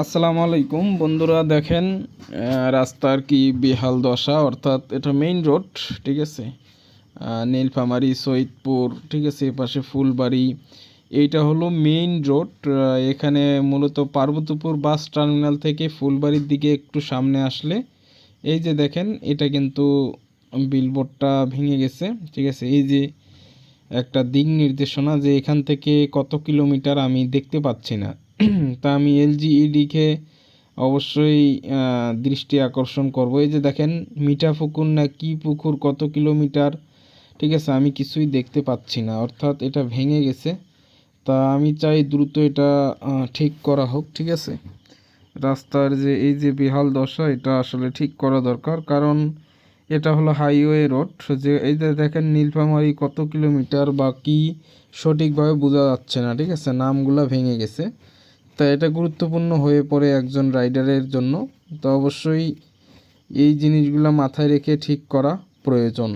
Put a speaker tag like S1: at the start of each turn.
S1: আসসালামু আলাইকুম। বন্ধুরা দেখেন রাস্তার কি বেহাল দশা, অর্থাৎ এটা মেইন রোড ঠিক আছে? নীলফামারী, সৈয়দপুর, ঠিক আছে এপাশে ফুলবাড়ি। এইটা হলো মেইন রোড এখানে মূলত পার্বতীপুর বাস টার্মিনাল থেকে ফুলবাড়ির দিকে একটু সামনে আসলে, এই যে দেখেন, এটা কিন্তু বিলবোর্ডটা ভেঙে গেছে, ঠিক আছে? এই যে একটা দিক নির্দেশনা যে এখান থেকে কত কিলোমিটার আমি দেখতে পাচ্ছি না। তা আমি এলজিইডিকে অবশ্যই দৃষ্টি আকর্ষণ করব। এই যে দেখেন মিঠা পুকুর না কি পুকুর, কত কিলোমিটার? ঠিক আছে, আমি কিছুই দেখতে পাচ্ছি না। অর্থাৎ এটা ভেঙে গেছে। তা আমি চাই দ্রুত এটা ঠিক করা হোক, ঠিক আছে? রাস্তার যে, এই যে বেহাল দশা, এটা আসলে ঠিক করা দরকার। কারণ এটা হলো হাইওয়ে রোড। যে, এই যে দেখেন, নীলফামারী কত কিলোমিটার বা কী সঠিকভাবে বোঝা যাচ্ছে না। ঠিক আছে, নামগুলো ভেঙে গেছে। তা এটা গুরুত্বপূর্ণ হয়ে পড়ে একজন রাইডারের জন্য। তো অবশ্যই এই জিনিসগুলো মাথায় রেখে ঠিক করা প্রয়োজন।